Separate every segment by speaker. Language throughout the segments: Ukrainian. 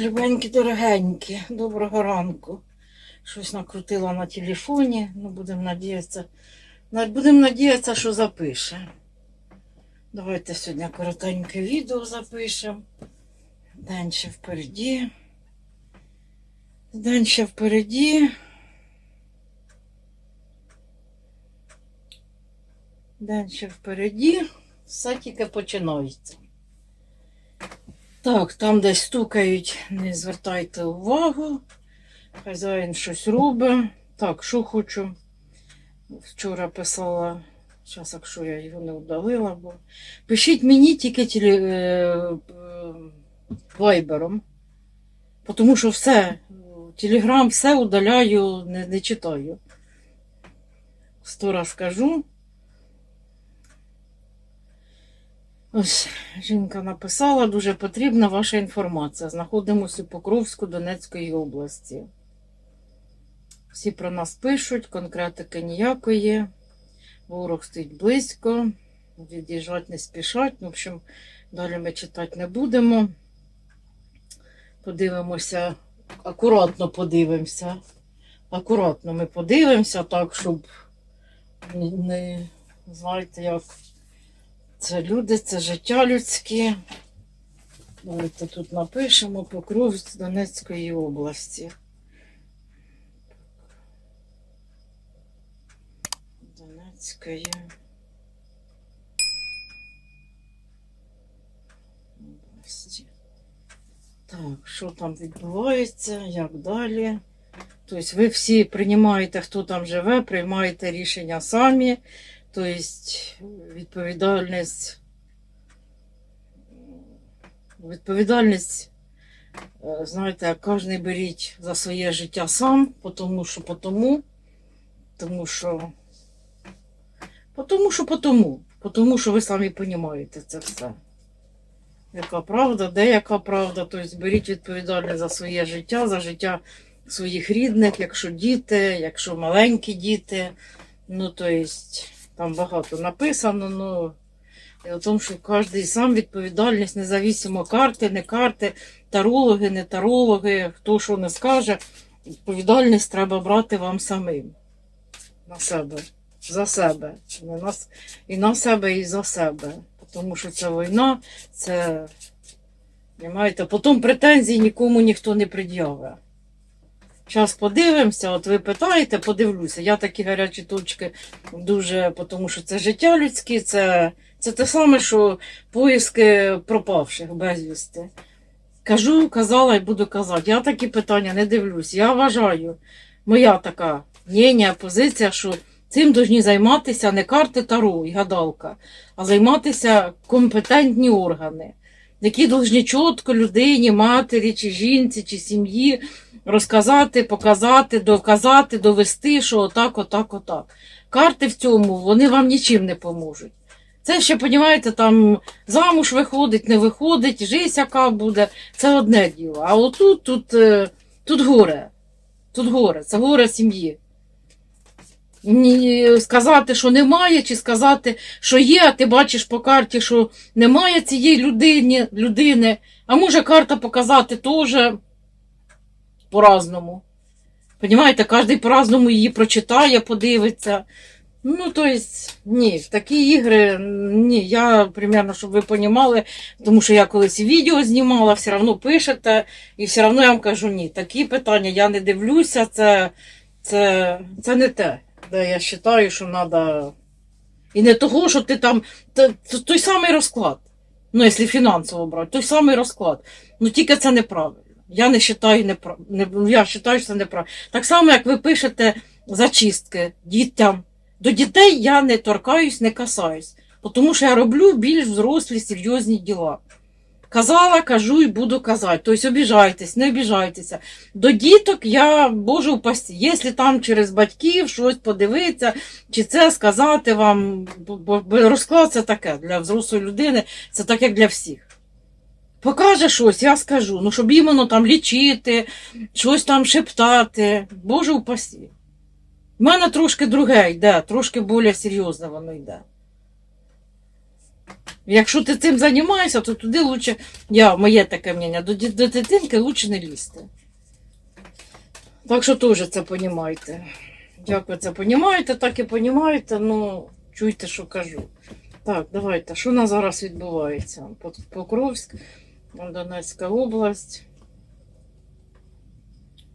Speaker 1: любенькі, дорогенькі, доброго ранку. Щось накрутила на телефоні, ну будемо надіятися. Будемо надіятися, що запише. Давайте сьогодні коротеньке відео запишемо. День ще впереді. День ще впереді. День ще впереді. Все тільки починається. Так, там десь стукають, не звертайте увагу. Хазяїн щось робить. Так, що хочу. Вчора писала, зараз, якщо я його не удалила, бо пишіть мені тільки теле, е, е, вайбером. Тому що все, телеграм все удаляю, не, не читаю. Сто раз кажу. Ось жінка написала, дуже потрібна ваша інформація. Знаходимося у Покровську Донецької області. Всі про нас пишуть, конкретики ніякої. Ворог стоїть близько, від'їжджати не спішать. Ну, В общем, далі ми читати не будемо. Подивимося, акуратно подивимося. Акуратно ми подивимося, так, щоб не, не знаєте, як. Це люди, це життя людське. Давайте тут напишемо Покров з Донецької області. Донецької. Так, що там відбувається, як далі? Тобто ви всі приймаєте, хто там живе, приймаєте рішення самі. Тобто відповідальність, відповідальність, е, знаєте, кожен беріть за своє життя сам, тому що потому, тому що, тому що потому, тому що ви самі розумієте це все. Яка правда, де яка правда, тобто беріть відповідальність за своє життя, за життя своїх рідних, якщо діти, якщо маленькі діти, ну то есть. Там багато написано, ну о тому, що кожен сам відповідальність, независимо карти, не карти, тарологи, не тарологи, хто що не скаже, відповідальність треба брати вам самим. На себе, за себе. На, і на себе, і за себе. Тому що це війна, це. Потім претензій нікому ніхто не пред'явить. Зараз подивимося, от ви питаєте, подивлюся. Я такі гарячі точки дуже, тому що це життя людське, це, це те саме, що поиски пропавших безвісти. Кажу, казала і буду казати. Я такі питання не дивлюсь. Я вважаю, моя така мнення, позиція, що цим повинні займатися не карти Таро і гадалка, а займатися компетентні органи, які повинні чітко людині, матері, чи жінці, чи сім'ї розказати, показати, доказати, довести, що отак, отак, отак. Карти в цьому вони вам нічим не поможуть. Це ще, розумієте, там замуж виходить, не виходить, життя яка буде, це одне діло. А отут тут, е, тут горе. Тут горе, це горе сім'ї. Сказати, що немає, чи сказати, що є, а ти бачиш по карті, що немає цієї людини, людини. А може карта показати теж по-разному. Понимаєте, кожен по-разному її прочитає, подивиться. Ну, то есть, ні, такі ігри, ні, я примерно, щоб ви понімали, тому що я колись відео знімала, все одно пишете, і все одно я вам кажу, ні, такі питання я не дивлюся, це, це, це не те, де я вважаю, що треба. І не того, що ти там, т- той самий розклад. Ну, якщо фінансово брати, той самий розклад. Ну тільки це неправильно. Я не вважаю, непра... не... я вважаю, що це неправильно. Так само, як ви пишете зачистки дітям. До дітей я не торкаюсь, не касаюсь, тому що я роблю більш взрослі, серйозні діла. Казала, кажу і буду казати. Тобто обіжайтесь, не обіжайтеся. До діток я, боже упасти, якщо там через батьків щось подивитися, чи це сказати вам, бо розклад це таке для взрослої людини, це так, як для всіх. Покаже щось, я скажу. Ну, щоб іменно там лічити, щось там шептати. Боже упасі. У мене трошки друге йде, трошки більш серйозне воно йде. Якщо ти цим займаєшся, то туди лучше, я, моє таке мнення, до, дитинки лучше не лізти. Так що теж це понімайте. Як ви це понімаєте, так і понімаєте, ну чуйте, що кажу. Так, давайте, що у нас зараз відбувається? Пок- Покровськ, Донецька область.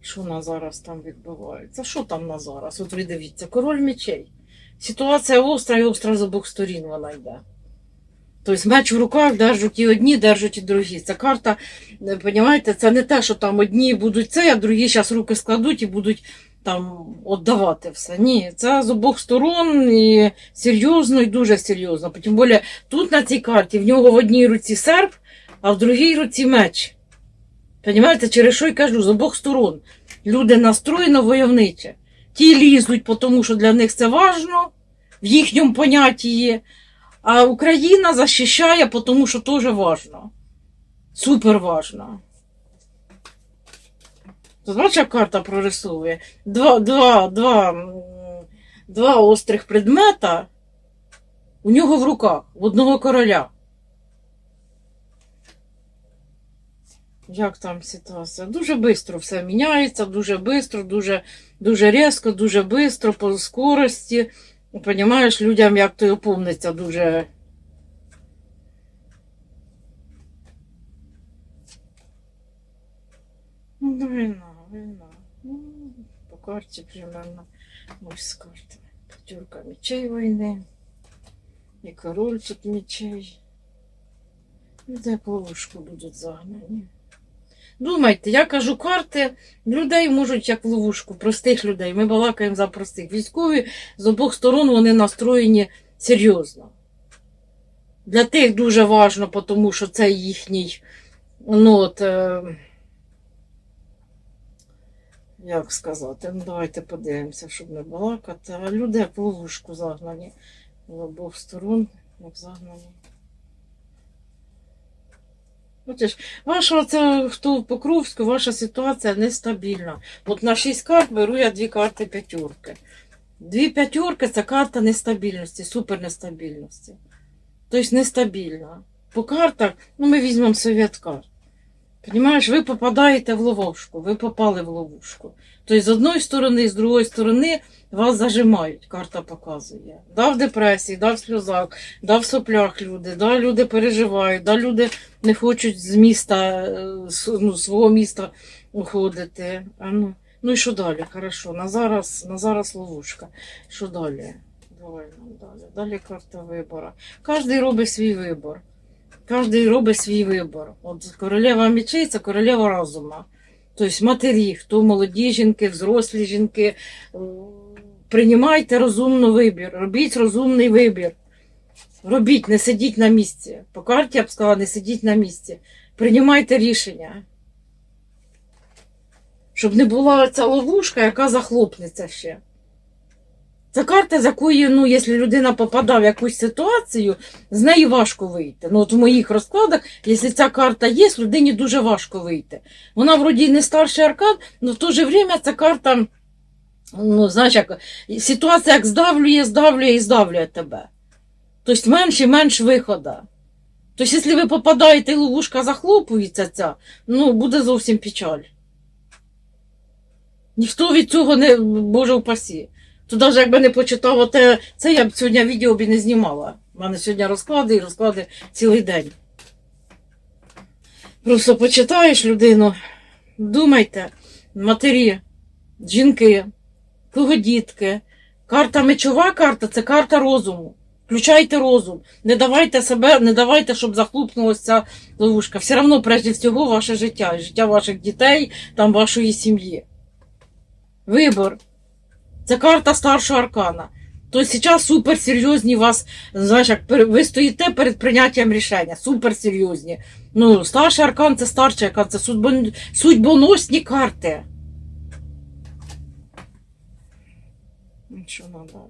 Speaker 1: Що у нас зараз там відбувається? Що там на зараз? От ви дивіться, король мечей. Ситуація остра і остра з обох сторін вона йде. Тобто меч в руках держать і одні, держать і другі. Ця карта, е, понімаєте, це не те, що там одні будуть це, а другі зараз руки складуть і будуть там віддавати все. Ні, це з обох сторон і серйозно і дуже серйозно. Тим більше тут на цій карті в нього в одній руці серп, а в другій руці меч. Понімаєте, через що й кажу, з обох сторон. Люди настроєно войовниче. Ті лізуть, тому що для них це важно, в їхньому понятті є. А Україна захищає, тому що теж важно. Супер важно. Тут карта прорисовує. Два, два, два, два острих предмета у нього в руках, в одного короля. Як там ситуація? Дуже швидко все міняється, дуже швидко, дуже, дуже різко, дуже швидко, по скорості. Понімаєш, людям як то опомниться дуже. Ну, війна, війна. Ну, по карті примерно ось з картами. П'ятерка мечей війни. І король тут мечей. Як в будуть загнані. Думайте, я кажу, карти людей можуть як в ловушку, простих людей. Ми балакаємо за простих. Військові з обох сторон вони настроєні серйозно. Для тих дуже важно, тому що це їхній, ну от, е, як сказати, ну давайте подивимося, щоб не балакати. А люди як в ловушку загнані з обох сторон, як загнані. Бачиш, ваша це хто в Покровську, ваша ситуація нестабільна. От на 6 карт беру я дві карти п'ятірки. Дві п'ятірки це карта нестабільності, супернестабільності. Тобто нестабільна. По картах, ну ми візьмемо совет карт. Понимаєш, ви попадаєте в ловушку, ви попали в ловушку. Тобто з одної сторони, з другої сторони вас зажимають, карта показує. Да, в депресії, да, в сльозах, да, в соплях люди, да, люди переживають, да, люди не хочуть з міста, е, ну, свого міста уходити. А ну, ну і що далі? Хорошо, на зараз, на зараз ловушка. Що далі? Давай нам далі. Далі карта вибору. Кожен робить свій вибор. Кожен робить свій вибор. От королева мечей це королева розума. Тобто матері, хто молоді жінки, взрослі жінки. Приймайте розумний вибір, робіть розумний вибір. Робіть, не сидіть на місці. По карті я б сказала, не сидіть на місці. Приймайте рішення. Щоб не була ця ловушка, яка захлопнеться ще. Це карта, з якої, ну, якщо людина попадає в якусь ситуацію, з неї важко вийти. Ну, от в моїх розкладах, якщо ця карта є, людині дуже важко вийти. Вона вроді не старший аркан, але в то же время ця карта, ну, знаєш, як ситуація як здавлює, здавлює і здавлює тебе. Тобто менш і менш виходу. Тобто, якщо ви попадаєте і ловушка захлопується ця, ну, буде зовсім печаль. Ніхто від цього не, Боже упасі. То навіть якби не почитав те, це я б сьогодні відео б не знімала. У мене сьогодні розклади і розклади цілий день. Просто почитаєш людину, думайте, матері, жінки, кого дітки. Карта мечова карта це карта розуму. Включайте розум. Не давайте себе, не давайте, щоб захлопнулася ця ловушка. Все одно, прежде всього, ваше життя, життя ваших дітей, там вашої сім'ї. Вибор. Це карта старшого аркана. Тобто зараз суперсерйозні вас, знаєш, як ви стоїте перед прийняттям рішення. Суперсерйозні. Ну, старший аркан це старший аркан, це судьбон... судьбоносні карти. Що нам далі?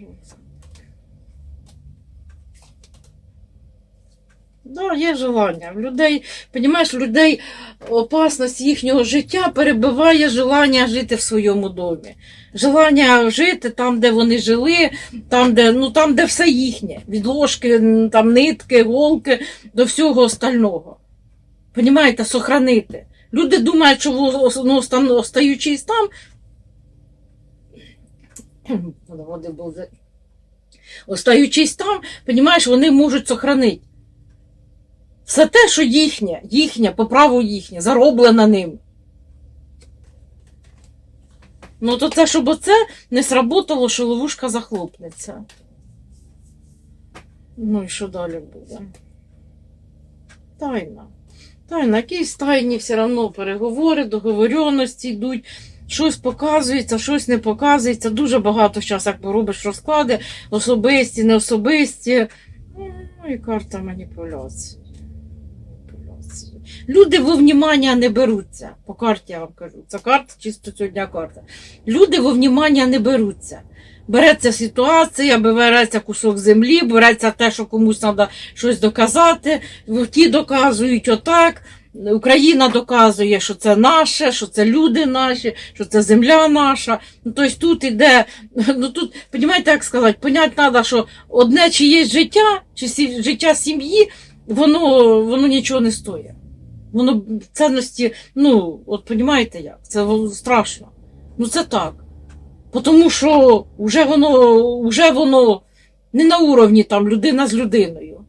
Speaker 1: Жовтка. Да, є желання. Людей, понімаєш, людей опасність їхнього життя перебиває желання жити в своєму домі. Желання жити там, де вони жили, там, де, ну, там, де все їхнє. Від ложки, там, нитки, голки до всього остального. Понімаєте, сохранити. Люди думають, що ну, остаючись там. Остаючись там, понімаєш, вони можуть сохранити. Все те, що їхнє, їхнє, по праву їхнє, зароблено ним. Ну, то це, щоб оце не сработало, що ловушка захлопнеться. Ну і що далі буде? Тайна. Тайна. Якісь тайні все одно переговори, договоренності йдуть. Щось показується, щось не показується. Дуже багато зараз, як робиш розклади, особисті, неособисті. Ну і карта маніпуляції. Люди во внімання не беруться. По карті я вам кажу. Це карта, чисто сьогодні карта. Люди во внімання не беруться. Береться ситуація, береться кусок землі, береться те, що комусь треба щось доказати. Ті доказують отак. Україна доказує, що це наше, що це люди наші, що це земля наша. Ну, тобто тут іде, ну тут, розумієте, як сказати, понять треба, що одне чиєсь життя, чи життя сім'ї, воно, воно нічого не стоїть. Воно цінності, ну, от розумієте як, це страшно. Ну це так. Тому що вже воно, вже воно не на уровні там людина з людиною.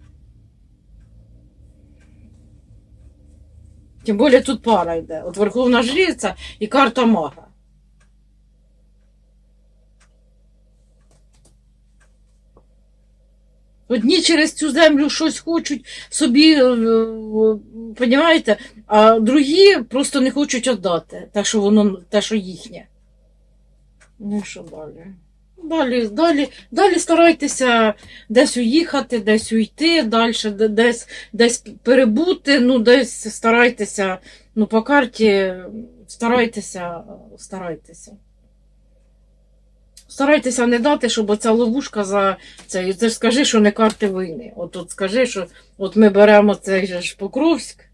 Speaker 1: Тим більше тут пара йде. От Верховна Жриця і карта мага. Одні через цю землю щось хочуть собі, е, е, а другі просто не хочуть віддати те, що воно, те, що їхнє. Ну що далі? Далі, далі, далі старайтеся десь уїхати, десь уйти, далі десь, десь перебути, ну десь старайтеся, ну по карті старайтеся, старайтеся. Старайтеся не дати, щоб оця ловушка за це. Це ж скажи, що не карти війни. От, от скажи, що от ми беремо цей ж Покровськ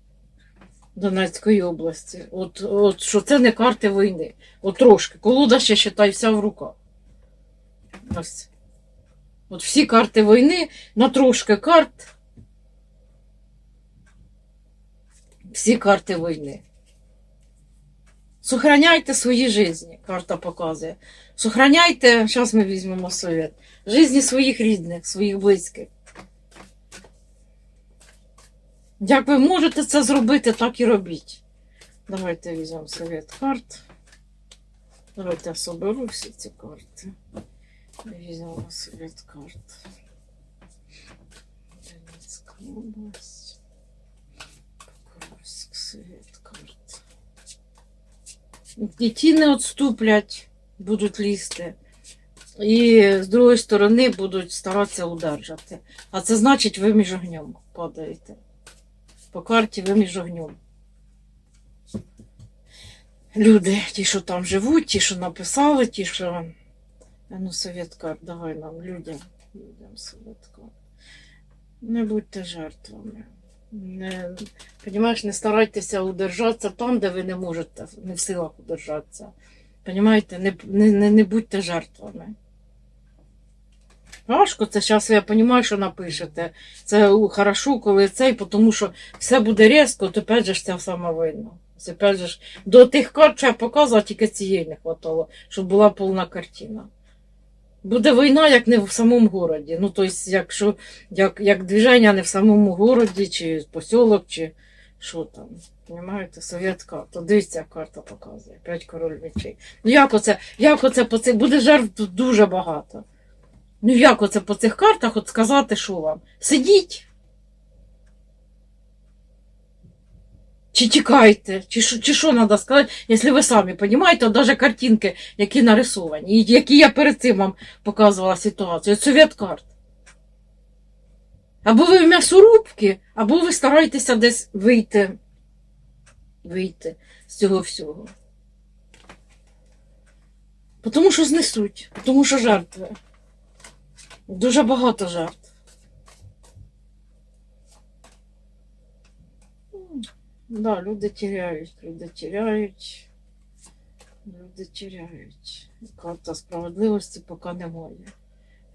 Speaker 1: Донецької області. От, от що це не карти війни. От трошки. Колода ще считай вся в руках. Ось. От всі карти війни на трошки карт. Всі карти війни. Сохраняйте свої житті, карта показує. Сохраняйте, зараз ми візьмемо совет, житті своїх рідних, своїх близьких. Як ви можете це зробити, так і робіть. Давайте візьмемо совет карт. Давайте я соберу всі ці карти. Візьмемо совет карт. Донецька область. Покровськ, совет. І ті не відступлять, будуть лізти. І з другої сторони будуть старатися удержати. А це значить, ви між огнем падаєте. По карті ви між огнем. Люди, ті, що там живуть, ті, що написали, ті, що. А ну, совет давай нам, людям, людям совет карт. Не будьте жертвами. Не, Понімаєш, не старайтеся удержатися там, де ви не можете, не в силах удержатися. Понімаєте, не, не, не, будьте жертвами. Важко це зараз, я розумію, що напишете. Це хорошо, коли цей, тому що все буде різко, то опять же ж це саме видно. Це опять же до тих карт, що я показувала, тільки цієї не хватало, щоб була повна картина. Буде війна, як не в самому городі. Ну, тобто, якщо як, як движення не в самому городі, чи посілок, чи що там. Понимаєте, совєтка, то дивіться, карта показує. П'ять король мечей. Ну як оце, як оце по цих, буде жертв дуже багато. Ну як оце по цих картах от сказати, що вам? Сидіть. Чи тікайте, чи чи що треба сказати, якщо ви самі розумієте, навіть картинки, які нарисовані, які я перед цим вам показувала ситуацію. Це совєт карт. Або ви в м'ясорубки, або ви стараєтеся десь вийти, вийти з цього всього. Тому що знесуть, тому що жертви. Дуже багато жертв. Да, люди теряють, люди теряють. Люди теряють. Карта справедливості поки немає.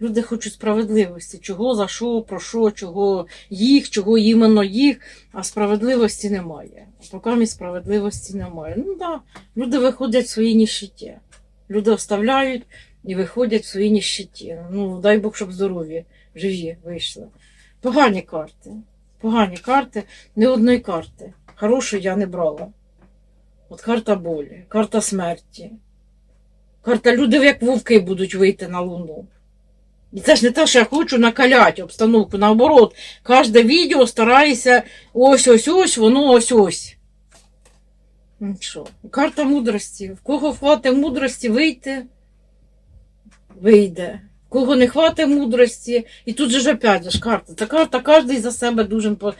Speaker 1: Люди хочуть справедливості. Чого, за що, про що, чого їх, чого іменно їх, а справедливості немає. А поки справедливості немає. Ну так, да, люди виходять в своїй ніщиті. Люди оставляють і виходять в своїй ніщиті. Ну, дай Бог, щоб здорові, живі вийшли. Погані карти. Погані карти, не одної карти. Хорошої я не брала. От карта болі, карта смерті. Карта люди як вовки будуть вийти на луну. І це ж не те, що я хочу накаляти обстановку. Наоборот, кожне відео стараюся ось ось ось, воно ось ось. Ну що, карта мудрості. В кого хватить мудрості вийти, вийде. В кого не хватить мудрості, і тут же ж опять ж карта. Та карта кожен за себе должен, по-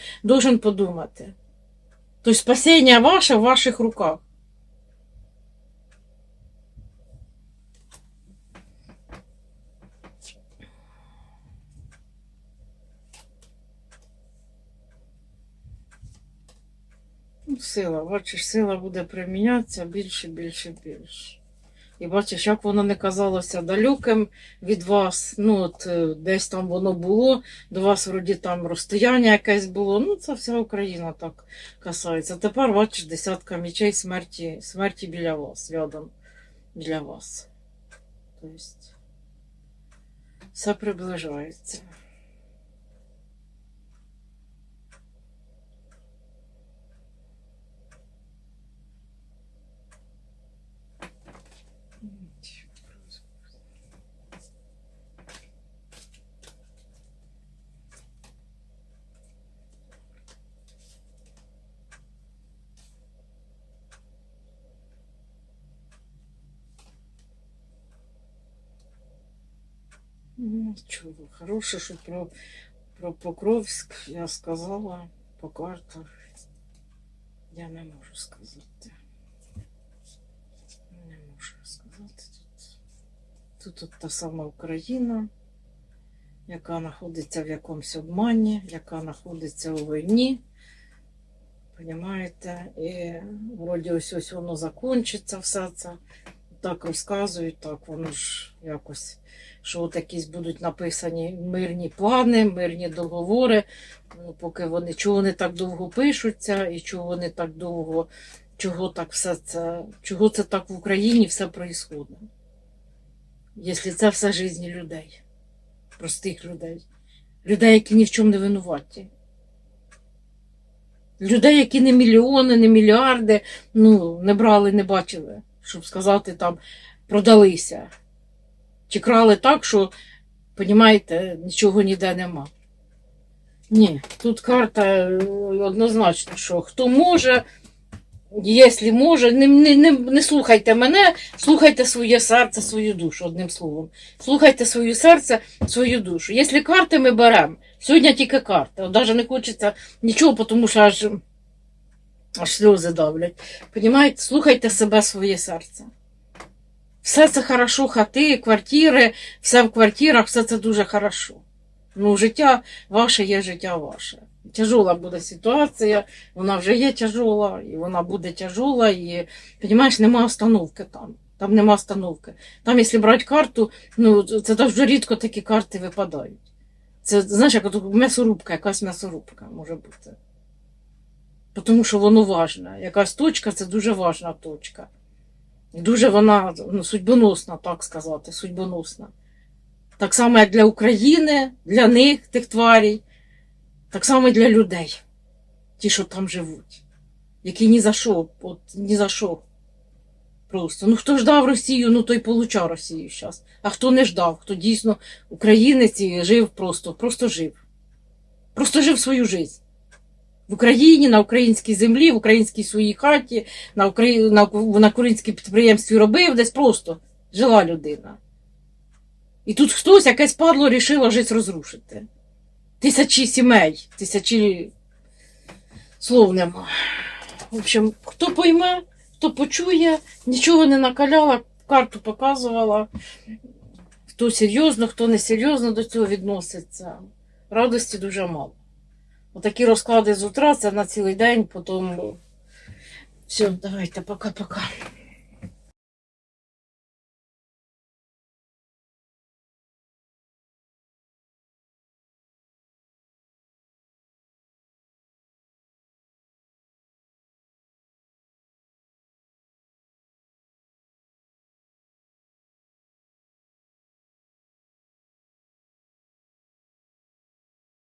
Speaker 1: должен есть спасение ваше в ваших руках. Ну, Сила, бачиш, сила буде примінятися більше, більше, більше. І бачиш, як воно не казалося далеким від вас. Ну, от е, десь там воно було, до вас вроді там розстояння якесь було. Ну, це вся Україна так касається. Тепер бачиш десятка мічей смерті, смерті біля вас, рядом біля вас. Тобто, все приближається. Ну, чого, хороше, що про, про Покровськ я сказала по картах. Я не можу сказати. Не можу сказати тут. Тут от та сама Україна, яка знаходиться в якомусь обмані, яка знаходиться у війні. Понімаєте? І вроді ось ось воно закінчиться все це. Так розказують, так воно ж якось що от якісь будуть написані мирні плани, мирні договори. Ну, поки вони чого вони так довго пишуться, і чого вони так довго, чого так все це, чого це так в Україні все проїсходить. Якщо це все житті людей, простих людей, людей, які ні в чому не винуваті. Людей, які не мільйони, не мільярди, ну, не брали, не бачили, щоб сказати там, продалися. Чи крали так, що, понімаєте, нічого ніде нема. Ні, тут карта е, однозначно, що хто може, якщо може, не, не, не, не слухайте мене, слухайте своє серце, свою душу, одним словом. Слухайте своє серце, свою душу. Якщо карти ми беремо, сьогодні тільки карти. Навіть не хочеться нічого, тому що аж, аж сльози давлять. Понімаєте, слухайте себе, своє серце. Все це хорошо, хати, квартири, все в квартирах, все це дуже хорошо. Ну, життя ваше є життя ваше. Тяжола буде ситуація, вона вже є тяжола, і вона буде тяжола, і, розумієш, нема остановки там. Там нема остановки. Там, якщо брати карту, ну, це дуже рідко такі карти випадають. Це, знаєш, як м'ясорубка, якась м'ясорубка може бути. Тому що воно важне. Якась точка це дуже важна точка. Дуже вона ну, судьбоносна, так сказати, судьбоносна. Так само, як для України, для них, тих тварей, так само і для людей, ті, що там живуть, які ні за що, от ні за що. Просто. Ну хто ждав Росію, ну той получав Росію зараз. А хто не ждав, хто дійсно українець і жив просто, просто жив. Просто жив свою життя. В Україні, на українській землі, в українській своїй хаті, на, Украї... на... на українській підприємстві робив, десь просто жила людина. І тут хтось, якесь падло, рішило життя розрушити. Тисячі сімей, тисячі слов нема. В общем, хто пойме, хто почує, нічого не накаляла, карту показувала. Хто серйозно, хто не серйозно до цього відноситься. Радості дуже мало. Отакі розклади з утра, це на цілий день, потім. Все, давайте, пока-пока.